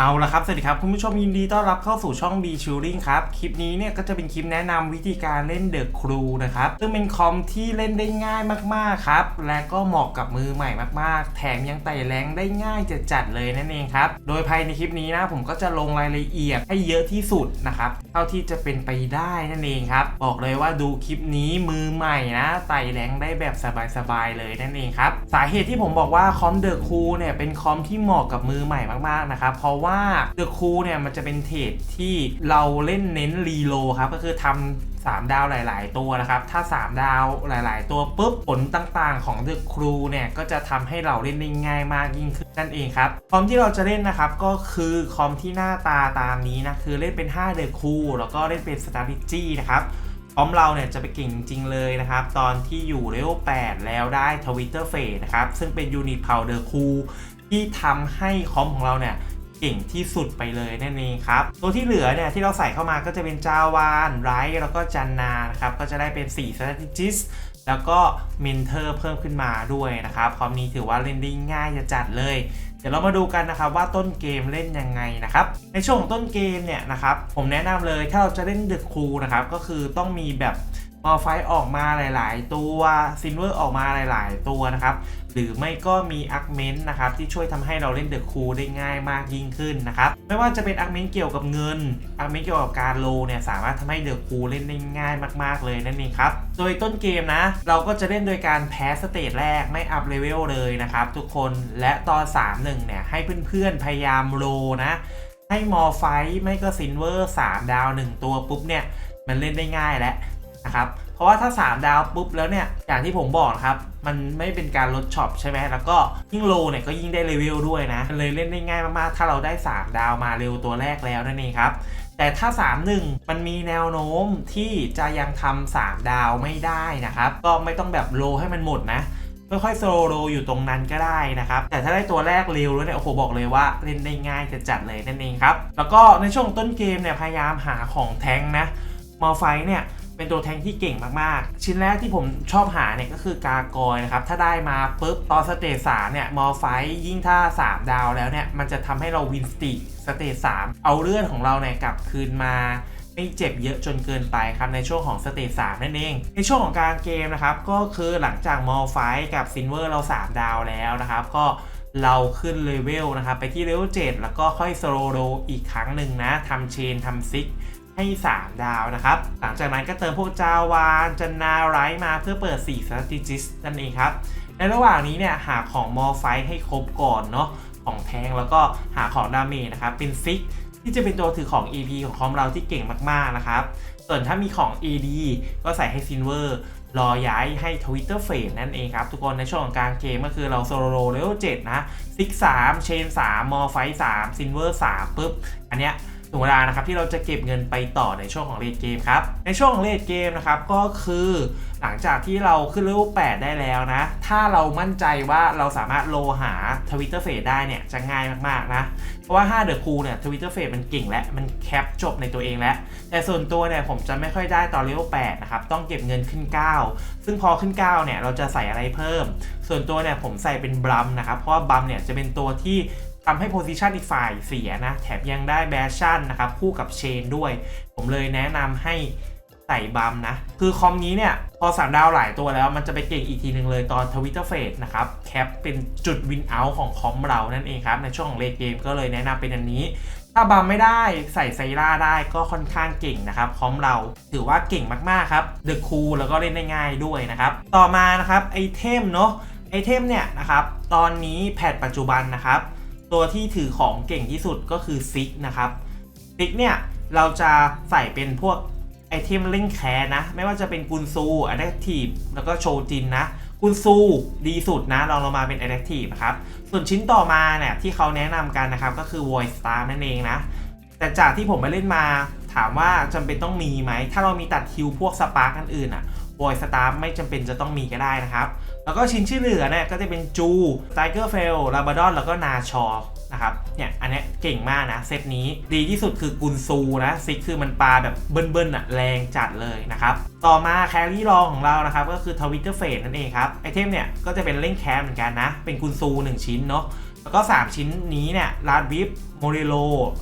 เอาละครับ สวัสดีครับคุณผู้ชมยินดีต้อนรับเข้าสู่ช่อง B s h o o t i n g ครับ คลิปนี้เนี่ยก็จะเป็นคลิปแนะนำวิธีการเล่นเดอะครูนะครับ ซึ่งเป็นคอมที่เล่นได้ง่ายมากๆครับ และก็เหมาะกับมือใหม่มากๆ แถมยังไต่แรงได้ง่ายจะจัดเลยนั่นเองครับ โดยภายในคลิปนี้นะผมก็จะลงรายละเอียดให้เยอะที่สุดนะครับ เท่าที่จะเป็นไปได้นั่นเองครับ บอกเลยว่าดูคลิปนี้มือใหม่นะไต่แรงได้แบบสบายๆเลยนั่นเองครับ สาเหตุที่ผมบอกว่าคอมเดอะคูเนี่ยเป็นคอมที่เหมาะกับมือใหม่มากๆนะครับ เพราะว่าเดอะคูเนี่ยมันจะเป็นเทรดที่เราเล่นเน้นรีโลครับ ก็คือทำสามดาวหลาย ๆ ตัวนะครับ ถ้า 3 ดาวหลาย ๆ ตัวปุ๊บผลต่างๆ ของเดอะครูเนี่ยก็จะทำให้เราเล่นได้ง่ายมากยิ่งขึ้นนั่นเองครับ คอมที่เราจะเล่นนะครับก็คือคอมที่หน้าตาตามนี้นะ คือเล่นเป็น5เดอะครูแล้วก็เล่นเป็น strategy นะครับคอมเราเนี่ยจะไปเก่งจริงเลยนะครับ ตอนที่อยู่เลเวล8แล้วได้ทวิตเตอร์เฟสนะครับ ซึ่งเป็นยูนิตเผาเดอะคูที่ทำให้คอมของเราเนี่ย เก่งที่สุดไปเลยนั่นเองครับ ตัวที่เหลือเนี่ยที่เราใส่เข้ามาก็จะเป็นจาวานไรท์แล้วก็จันนานะครับ ก็จะได้เป็น 4 strategist แล้วก็เมนเทอร์เพิ่มขึ้นมาด้วยนะครับคอมนี้ถือว่าเล่นได้ง่ายจะจัดเลย เดี๋ยวเรามาดูกันนะครับว่าต้นเกมเล่นยังไงนะครับ ในช่วงของต้นเกมเนี่ยนะครับ ผมแนะนำเลยถ้าเราจะเล่นเดอะครูนะครับ ก็คือต้องมีแบบ อไฟออกมาหลาย ๆ ตัวซินเวอร์ออกมาหลาย ๆ ตัวนะครับ หรือไม่ก็มีอาร์คเมนต์นะครับที่ช่วยทำให้เราเล่นเดอะคูได้ง่ายมากยิ่งขึ้นนะครับ ไม่ว่าจะเป็นอาร์คเมนต์เกี่ยวกับเงินอาร์คเมนต์เกี่ยวกับการโลเนี่ยสามารถทำให้เดอะคูเล่นได้ง่ายมาก ๆ เลยนั่นเองครับ โดยต้นเกมนะ เราก็จะเล่นโดยการแพ้สเตจแรกไม่อัพเลเวลเลยนะครับทุกคนและตอน 3-1 เนี่ยให้เพื่อน ๆ พยายามโลนะให้มอไฟท์ไม่ก็ซินเวอร์ 3 ดาว 1 ตัวปุ๊บเนี่ย มันเล่นได้ง่ายแล้ว นะครับเพราะว่าถ้า 3 ดาวปุ๊บแล้วเนี่ยอย่างที่ผมบอกครับ มันไม่เป็นการลดช็อปใช่ไหมแล้วก็ยิ่งโลเนี่ยก็ยิ่งได้เลเวลด้วยนะมันเลยเล่นได้ง่ายมากๆ ถ้าเราได้ 3 ดาวมาเร็วตัวแรกแล้วนั่นเองครับแต่ถ้า 3-1 มันมีแนวโน้มที่จะยังทำ3ดาวไม่ได้นะครับ ก็ไม่ต้องแบบโลให้มันหมดนะค่อยๆโซโลอยู่ตรงนั้นก็ได้นะครับ แต่ถ้าได้ตัวแรกเร็วแล้วเนี่ยโอ้โหบอกเลยว่าเล่นได้ง่ายจะจัดเลยนั่นเองครับ แล้วก็ในช่วงต้นเกมเนี่ยพยายามหาของแทงนะมอไฟเนี่ย เป็นตัวแทงที่เก่งมากๆ ชิ้นแรกที่ผมชอบหาเนี่ยก็คือกากอยนะครับ ถ้าได้มาปุ๊บตอนสเตจสามเนี่ยมอไฟยิ่งถ้า 3 ดาวแล้วเนี่ย มันจะทำให้เราวินสติสเตจสามเอาเลือดของเราเนี่ยกลับคืนมาไม่เจ็บเยอะจนเกินไปครับ ในช่วงของสเตจ3นั่นเอง ในช่วงของการเกมนะครับ ก็คือหลังจากมอลไฟกับซินเวอร์เรา 3 ดาวแล้วนะครับ ก็เราขึ้นเลเวลนะครับ ไปที่เลเวล7แล้วก็ค่อยสโลโลอีกครั้งหนึ่งนะทำเชนทำซิก ให้ 3 ดาวนะครับ หลังจากนั้นก็เติมพวกจาวานจันนาไรมาเพื่อเปิด 4 strategist นั่นเองครับ ในระหว่างนี้เนี่ยหาของมอไฟให้ครบก่อนเนาะของแทงแล้วก็หาของดาเมจนะครับ เป็นซิกที่จะเป็นตัวถือของ AP ของคอมเราที่เก่งมากๆนะครับ ส่วนถ้ามีของ AD ก็ใส่ให้ซินเวอร์รอย้ายให้ Twitter f a d e นั่นเองครับ ทุกคนในช่วงของการเกมก็คือเราโซโลเลเวล7นะซิก3เชน3มอไฟ3ซินเวอร์3ปุ๊บ อันเนี้ย ถึงเวลานะครับที่เราจะเก็บเงินไปต่อในช่วงของเลดเกมครับ ในช่วงของเลดเกมนะครับก็คือหลังจากที่เราขึ้นเลเวล8ได้แล้วนะ ถ้าเรามั่นใจว่าเราสามารถโลหา Twitter f a d e ได้เนี่ยจะง่ายมากๆนะ เพราะว่า5 The Cool เนี่ย Twitter f a c e มันเก่งและมันแคปจบในตัวเองแล้ว แต่ส่วนตัวเนี่ยผมจะไม่ค่อยได้ตอนเลเวล8นะครับ ต้องเก็บเงินขึ้น 9 ซึ่งพอขึ้น 9 เนี่ยเราจะใส่อะไรเพิ่ม ส่วนตัวเนี่ยผมใส่เป็นบลัมนะครับ เพราะว่าบลัมเนี่ยจะเป็นตัวที่ ทำให้โพซิชันอีกฝ่ายเสียนะ แถมยังได้แบชชั่นนะครับ คู่กับเชนด้วย ผมเลยแนะนำให้ใส่บัมนะ คือคอมนี้เนี่ย พอสามดาวหลายตัวแล้วมันจะไปเก่งอีกทีหนึ่งเลยตอนทวิตเตอร์เฟสนะครับ แคปเป็นจุดวินเอาของคอมเรานั่นเองครับ ในช่วงของเลเกมก็เลยแนะนำเป็นอันนี้ ถ้าบัมไม่ได้ใส่ไซร่าได้ก็ค่อนข้างเก่งนะครับ คอมเราถือว่าเก่งมากๆครับเดอะคูลแล้วก็เล่นได้ง่ายด้วยนะครับ ต่อมานะครับไอเทมเนาะไอเทมเนี่ยนะครับตอนนี้แพทปัจจุบันนะครับ ตัวที่ถือของเก่งที่สุดก็คือซิกนะครับซิกเนี่ยเราจะใส่เป็นพวกไอเทมเล่นแคร์นะ ไม่ว่าจะเป็นกุนซูอะแดกทีฟแล้วก็โชจินนะกุนซูดีสุดนะลองลงมาเป็นอะแดกทีฟนะครับ ส่วนชิ้นต่อมาเนี่ยที่เขาแนะนำกันนะครับ ก็คือ Void Star นั่นเองนะ แต่จากที่ผมไปเล่นมาถามว่าจำเป็นต้องมีไหม ถ้าเรามีตัดคิวพวกสปาร์กอันอื่นอะ Void Star ไม่จำเป็นจะต้องมีก็ได้นะครับ แล้วก็ชิ้นที่เหลือเนี่ยก็จะเป็นจูไทเกอร์เฟลลาบาดอนแล้วก็นาชอนะครับเนี่ยอันนี้เก่งมากนะเซตนี้ดีที่สุดคือกุนซูนะซิกคือมันปลาแบบเบิ้ลๆอะแรงจัดเลยนะครับ ต่อมาแครี่รองของเรานะครับก็คือทวิตเตอร์เฟสนั่นเองครับไอเทมเนี่ยก็จะเป็นเล่นแคมเหมือนกันนะ เป็นกุนซู 1 ชิ้นเนาะ แล้วก็ 3 ชิ้นนี้เนี่ยลาดวิฟโมเรโล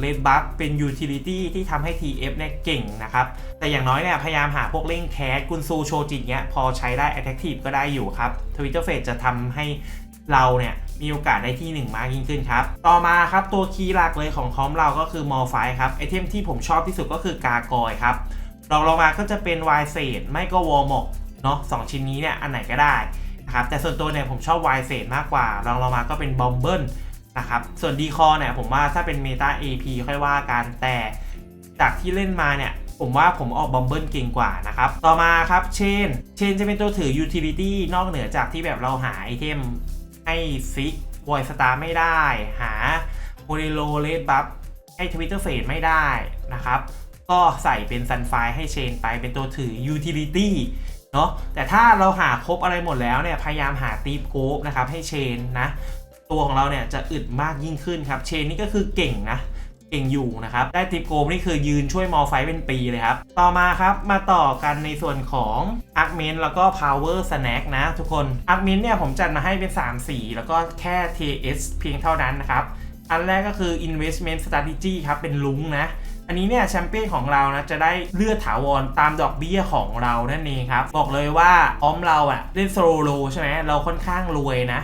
เลดบัฟเป็นยูทิลิตี้ที่ทำให้ TF เนี่ยเก่งนะครับ แต่อย่างน้อยเนี่ยพยายามหาพวกเล่งแคสกุนซูโชจิเนี่ยพอใช้ได้ Attractive ก็ได้อยู่ครับทวิตเตอร์เฟจะทำให้เราเนี่ยมีโอกาสได้ที่ 1 มากยิ่งขึ้นครับ ต่อมาครับตัวคีย์หลักเลยของคอมเราก็คือมอไฟครับไอเทมที่ผมชอบที่สุดก็คือกากอยครับรองลงมาก็จะเป็นวายเศษไม่ก็วอลมกเนาะสองชิ้นนี้เนี่ยอันไหนก็ได้ นะครับแต่ส่วนตัวเนี่ยผมชอบวายเศษมากกว่ารองลงมาก็เป็นบอมเบิลนะครับส่วนดีคอเนี่ยผมว่าถ้าเป็นเมตา AP ค่อยว่ากันแต่จากที่เล่นมาเนี่ยผมว่าผมออกบอมเบิลเก่งกว่านะครับ ต่อมาครับเชนเชนจะเป็นตัวถือ utility นอกเหนือจากที่แบบเราหาไอเทมให้ซิกวอยสตาร์ไม่ได้ หาโมเดโลเลดบัฟให้ทวิตเตอร์เฟดไม่ได้นะครับ ก็ใส่เป็นซันไฟให้เชนไปเป็นตัวถือ utility เนาะแต่ถ้าเราหาครบอะไรหมดแล้วเนี่ยพยายามหาตีฟโกฟนะครับให้เชนนะตัวของเราเนี่ยจะอึดมากยิ่งขึ้นครับเชนนี่ก็คือเก่งนะเก่งอยู่นะครับ ได้ติปโกมนี่คือยืนช่วยมอไฟเป็นปีเลยครับ ต่อมาครับมาต่อกันในส่วนของอาร์ m เมนแล้วก็ Power Snack นะทุกคนอาร์ m เมนเนี่ยผมจัดมาให้เป็น 3 สีแล้วก็แค่ TS เพียงเท่านั้นนะครับ อันแรกก็คือ Investment Strategy ครับ เป็นลุงนะ อันนี้เนี่ยแชมเปี้ยนของเรานะจะได้เลือดถาวรตามดอกเบี้ยของเรานั่นเองครับ บอกเลยว่าพร้อมเราอะเล่นโซโลใช่ไหมเราค่อนข้างรวยนะ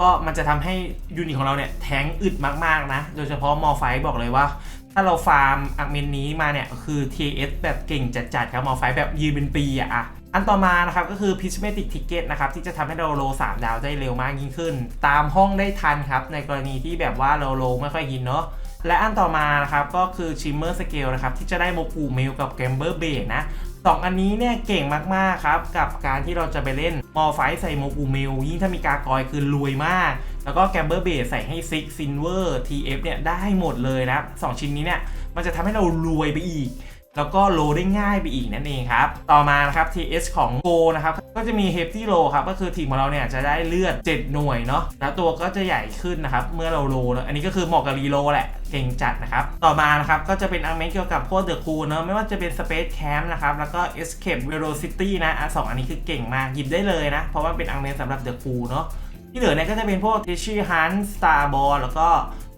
ก็มันจะทำให้ยูนิตของเราเนี่ยแทงอึดมากๆนะ โดยเฉพาะมอไฟบอกเลยว่า ถ้าเราฟาร์มอักเมนนี้มาเนี่ยคือ TS แบบเก่งจัดๆครับมอไฟแบบยืนเป็นปีอะอะอันต่อมานะครับก็คือ Prismatic Ticket นะครับที่จะทำให้เราโล 3 ดาวได้เร็วมากยิ่งขึ้น ตามห้องได้ทันครับในกรณีที่แบบว่าเราโลไม่ค่อยยินเนาะ และอันต่อมานะครับก็คือ Shimmer Scale นะครับที่จะได้โมกูเมลกับ Gamber b a s นะสองอันนี้เนี่ยเก่งมากๆครับกับการที่เราจะไปเล่นมอไฟใส่โมกูเมลยิ่งถ้ามีกากอยคือรวยมาก แล้วก็ Gamber b a s ใส่ให้ซิกซินเวอร์ทีเอฟเนี่ยได้หมดเลยนะสองชิ้นนี้เนี่ยมันจะทำให้เรารวยไปอีก แล้วก็โลได้ง่ายไปอีกนั่นเองครับ ต่อมานะครับ TS ของ Go นะครับ ก็จะมี Hefty Low ครับ ก็คือทีมของเราเนี่ยจะได้เลือด 7 หน่วยเนาะ แล้วตัวก็จะใหญ่ขึ้นนะครับ เมื่อเราโลแล้วอันนี้ก็คือเหมาะกับรีโลแหละเก่งจัดนะครับ ต่อมานะครับก็จะเป็นอังเมนเกี่ยวกับพวกเดอะคูเนาะไม่ว่าจะเป็น Space Camp นะครับ แล้วก็ Escape Velocity นะอะสองอันนี้คือเก่งมากหยิบได้เลยนะ เพราะว่าเป็นอังเมนสำหรับเดอะคูเนาะ ที่เหลือเนี่ยก็จะเป็นพวก t e s h i Hunt Star Ball แล้วก็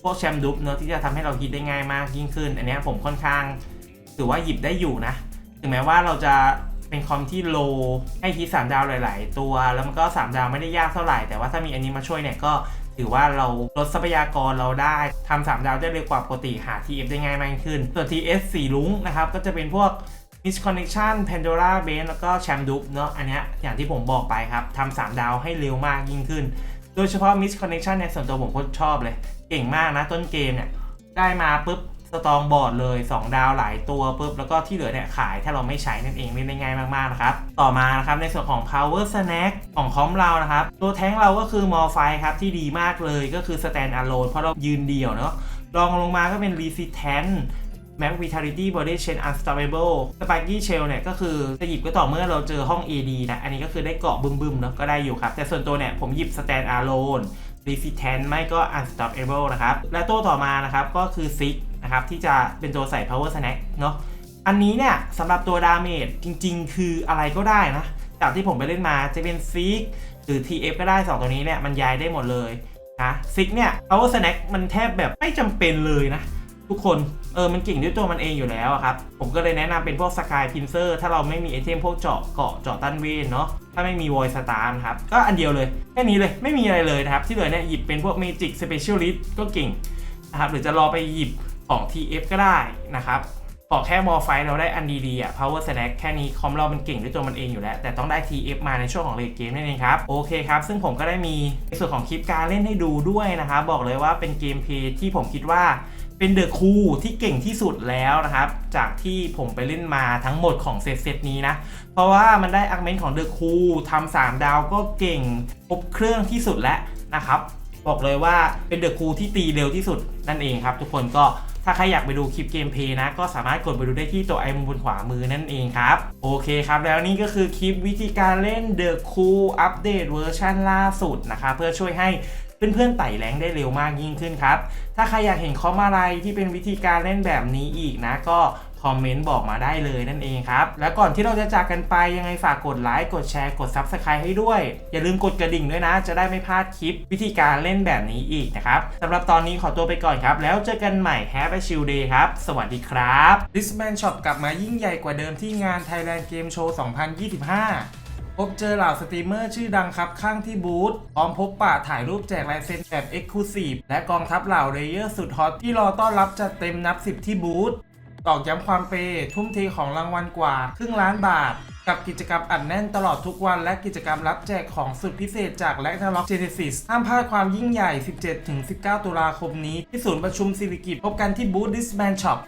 พวกแชมดุปเนาะที่จะทำให้เราฮิตได้ง่ายมากยิ่งขึ้น อันนี้ผมค่อนข้าง ถือว่าหยิบได้อยู่นะ ถึงแม้ว่าเราจะเป็นคอมที่โลให้ฮิตสามดาวหลาย ๆ ตัว แล้วมันก็ 3 ดาวไม่ได้ยากเท่าไหร่ แต่ว่าถ้ามีอันนี้มาช่วยเนี่ยก็ถือว่าเราลดทรัพยากรเราได้ทำสามดาวได้เร็วกว่าปกติหา TF ได้ง่ายมากขึ้น ส่วน TS สีลุ้งนะครับ ก็จะเป็นพวก Misconnection Pandora Base แล้วก็ Cham d u p เนาะอันนี้อย่างที่ผมบอกไปครับทำสามดาวให้เร็วมากยิ่งขึ้น โดยเฉพาะ Misconnection เนี่ยส่วนตัวผมโคตรชอบเลย เก่งมากนะต้นเกมเนี่ยได้มาปุ๊บ สตองบอร์ดเลย 2 ดาวหลายตัวปุ๊บแล้วก็ที่เหลือเนี่ยขายถ้าเราไม่ใช้นั่นเองเล่นได้ง่ายมากๆนะครับ ต่อมานะครับในส่วนของ power snack ของคอมเรานะครับ ตัวแท้งเราก็คือมอไฟครับที่ดีมากเลยก็คือ stand alone เพราะเรายืนเดี่ยวเนาะรองลงมาก็เป็น resistant Max Vitality Body Chain Unstoppable Spiky Shell เนี่ยก็คือจะหยิบก็ต่อเมื่อเราเจอห้อง AD นะ อันนี้ก็คือได้เกาะบึมๆเนาะก็ได้อยู่ครับ แต่ส่วนตัวเนี่ยผมหยิบ Stand Alone Resistant ไม่ก็ Unstoppable นะครับ และตัวต่อมานะครับ ก็คือ Six นะครับที่จะเป็นตัวใส่ Power Snack เนาะอันนี้เนี่ยสำหรับตัวดาเมจจริงๆ คืออะไรก็ได้นะจากที่ผมไปเล่นมาจะเป็น Six หรือ TF ก็ได้ 2 ตัวนี้เนี่ยมันย้ายได้หมดเลยนะซิกเนี่ย Power Snack มันแทบแบบไม่จำเป็นเลยนะทุกคนเออมันเก่งด้วยตัวมันเองอยู่แล้วครับ ผมก็เลยแนะนำเป็นพวกสกายพินเซอร์ถ้าเราไม่มีไอเทมพวกเจาะเกาะเจาะต้านเวนเนาะถ้าไม่มีวอยสตาร์นะครับ ก็อันเดียวเลย แค่นี้เลยไม่มีอะไรเลยนะครับ ที่เหลือเนี่ยหยิบเป็นพวกเมจิกสเปเชียลิสต์ก็เก่งนะครับหรือจะรอไปหยิบ ของ TF ก็ได้นะครับขอแค่มอไฟเราได้อันดีๆอะ power snack แค่นี้คอมเรามันเก่งด้วยตัวมันเองอยู่แล้ว แต่ต้องได้ TF มาในช่วงของเลดเกมนั่นเองครับ โอเคครับ ซึ่งผมก็ได้มีในส่วนของคลิปการเล่นให้ดูด้วยนะครับ บอกเลยว่าเป็นเกมเพลย์ที่ผมคิดว่าเป็นเดอะคูที่เก่งที่สุดแล้วนะครับ จากที่ผมไปเล่นมาทั้งหมดของเซตเซตนี้นะ เพราะว่ามันได้อาร์เมนของเดอะคูทำสามดาวก็เก่งครบเครื่องที่สุดแล้วนะครับบอกเลยว่าเป็นเดอะคูที่ตีเร็วที่สุดนั่นเองครับ ทุกคนก็ ถ้าใครอยากไปดูคลิปเกมเพย์นะ ก็สามารถกดไปดูได้ที่ตัวไอมุมบนขวามือนั่นเองครับ โอเคครับ แล้วนี่ก็คือคลิปวิธีการเล่น The Cool อัปเดตเวอร์ชันล่าสุดนะครับเพื่อช่วยให้เพื่อนๆไต่แรงได้เร็วมากยิ่งขึ้นครับ ถ้าใครอยากเห็นคอมอะไรที่เป็นวิธีการเล่นแบบนี้อีกนะก็ คอมเมนต์บอกมาได้เลยนั่นเองครับ แล้วก่อนที่เราจะจากกันไปยังไงฝากกดไลค์กดแชร์กด Subscribe ให้ด้วย อย่าลืมกดกระดิ่งด้วยนะ จะได้ไม่พลาดคลิปวิธีการเล่นแบบนี้อีกนะครับสำหรับตอนนี้ขอตัวไปก่อนครับ แล้วเจอกันใหม่ Have a chill day ครับ สวัสดีครับ d i s m a n Shop กลับมายิ่งใหญ่กว่าเดิมที่งาน Thailand Game Show 2025พบเจอเหล่าสตรีมเมอร์ชื่อดังครับข้างที่บูธพร้อมพบปะถ่ายรูปแจกลายเซ็นแบบ e x c l u s i v e และกองทัพเหล่าเรเยอร์สุดฮอตที่รอต้อนรับจัดเต็มนับ 10 ที่บูธ ตอกย้ำความเปย์ทุ่มเทของรางวัลกว่า ครึ่งล้านบาท กับกิจกรรมอัดแน่นตลอดทุกวัน และกิจกรรมรับแจกของสุดพิเศษจากแลกนาล็อกเจเนซิสห้ามพลาดความยิ่งใหญ่ 17-19 ตุลาคมนี้ ที่ศูนย์ประชุมสิริกิตพบกันที่บูธดิสแมนช็อป